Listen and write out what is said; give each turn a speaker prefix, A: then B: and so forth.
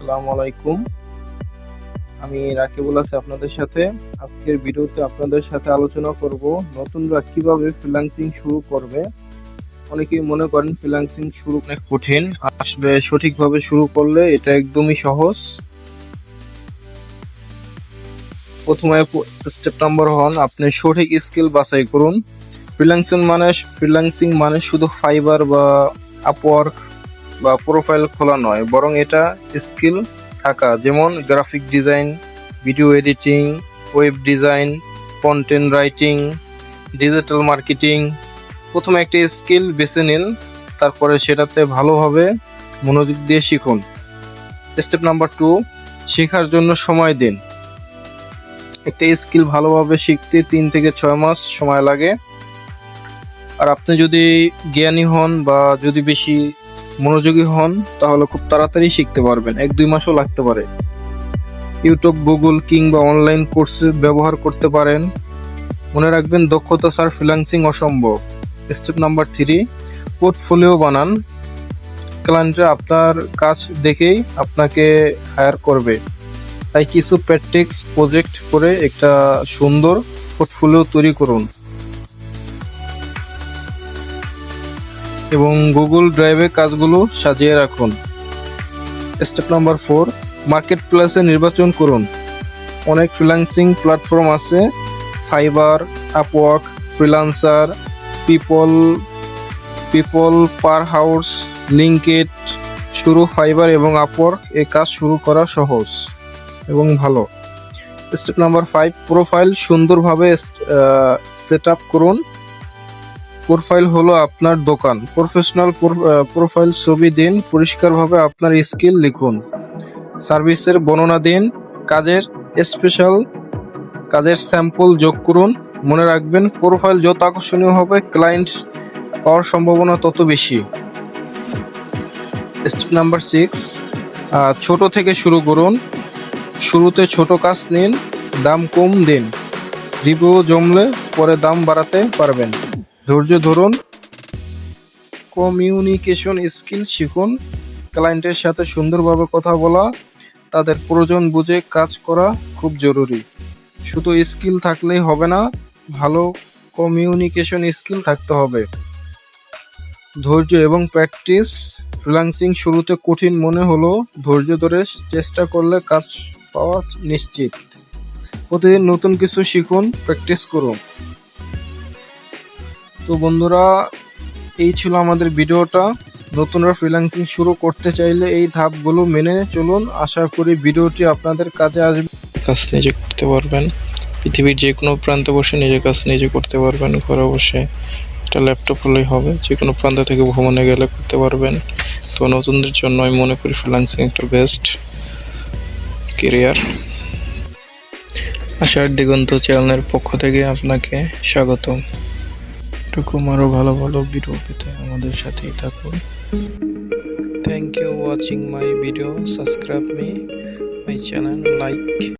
A: আসসালামু আলাইকুম। আমি রাকিবুল আছি আপনাদের সাথে। আজকের ভিডিওতে আপনাদের সাথে আলোচনা করব নতুনরা কীভাবে ফ্রিল্যান্সিং শুরু করবে। মনে করেন ফ্রিল্যান্সিং শুরু অনেক কঠিন, আসলে সঠিকভাবে শুরু করলে এটা একদমই সহজ। প্রথমে স্টেপ নাম্বার হন আপনি সঠিক স্কিল বাছাই করুন। ফ্রিল্যান্সিং মানে ফ্রিল্যান্সিং মানে শুধু ফাইবার বা আপওয়ার্ক বা প্রোফাইল খোলা নয়, বরং এটা স্কিল থাকা। যেমন graphic design video editing web design content writing digital marketing প্রথমে একটি স্কিল বেছে নিন, তারপরে সেটাতে ভালোভাবে মনোযোগ দিয়ে শিখুন। স্টেপ নাম্বার টু শেখার জন্য সময় দিন। একটা স্কিল ভালোভাবে শিখতে তিন থেকে ছয় মাস সময় লাগে। আর আপনি যদি জ্ঞানী হন বা যদি বেশি মনোযোগী হন, তাহলে খুব তাড়াতাড়ি শিখতে পারবেন। এক, দুই মাসও লাগতে পারে। ইউটিউব গুগল কিংবা অনলাইন কোর্স ব্যবহার করতে পারেন। মনে রাখবেন, দক্ষতা স্যার ফ্রিল্যান্সিং অসম্ভব। স্টেপ নাম্বার থ্রি পোর্টফোলিও বানান। ক্লায়েন্টরা আপনার কাজ দেখেই আপনাকে হায়ার করবে। তাই কিছু প্র্যাকটিক্স প্রজেক্ট করে একটা সুন্দর পোর্টফোলিও তৈরি করুন। এবং গুগল ড্রাইভে কাজগুলো সাজিয়ে রাখুন। স্টেপ নাম্বার ফোর মার্কেট প্লেসে নির্বাচন করুন। অনেক ফ্রিল্যান্সিং প্ল্যাটফর্ম আছে। Fiverr Upwork freelancer people people per house linked শুরু ফাইবার এবং আপওয়ার্ক এ কাজ শুরু করা সহজ এবং ভালো। স্টেপ নাম্বার ফাইভ প্রোফাইল সুন্দরভাবে সেট আপ করুন। প্রোফাইল হলো আপনার দোকান। প্রফেশনাল প্রোফাইল ছবি দিন, পরিষ্কারভাবে আপনার স্কিল লিখুন। সার্ভিসের বর্ণনা দিন, কাজের স্পেশাল কাজের স্যাম্পল যোগ করুন। মনে রাখবেন প্রোফাইল যত আকর্ষণীয় হবে ক্লায়েন্ট পাওয়ার সম্ভাবনা তত বেশি। স্টেপ নাম্বার সিক্স ছোট থেকে শুরু করুন। শুরুতে ছোট কাজ নিন, দাম কম দিন। রিভিউ জমলে পরে দাম বাড়াতে পারবেন। ধৈর্য ধরুন। কমিউনিকেশন স্কিল শিখুন। ক্লায়েন্টের সাথে সুন্দরভাবে কথা বলা। তাদের প্রয়োজন বুঝে কাজ করা খুব জরুরি। শুধু স্কিল থাকলেই হবে না, ভালো কমিউনিকেশন স্কিল থাকতে হবে। ধৈর্য এবং প্র্যাকটিস ফ্রিল্যান্সিং শুরুতে কঠিন মনে হলো ধৈর্য ধরে চেষ্টা করলে কাজ পাওয়া নিশ্চিত। প্রতিদিন নতুন কিছু শিখুন প্র্যাকটিস করুন। তো বন্ধুরা, এই ছিল আমাদের ভিডিওটা। নতুনরা ফ্রিল্যান্সিং শুরু করতে চাইলে এই ধাপগুলো মেনে চলুন। আশা করি ভিডিওটি আপনাদের কাজে আসবে।
B: কাজ নিজে করতে পারবেন। পৃথিবীর যে কোনো প্রান্তে বসে নিজের কাজ নিজে করতে পারবেন, ঘরে বসে। একটা ল্যাপটপ হলেই হবে। যে কোনো প্রান্ত থেকে ভ্রমণে গেলে করতে পারবেন। তো নতুনদের জন্য আমি মনে করি ফ্রিল্যান্সিং একটা বেস্ট কেরিয়ার আশার দিগন্ত চ্যানেলের পক্ষ থেকে আপনাকে স্বাগতম। এরকম আরও ভালো ভালো ভিডিও পেতে আমাদের সাথেই থাকুন। Thank you watching my video subscribe me my channel like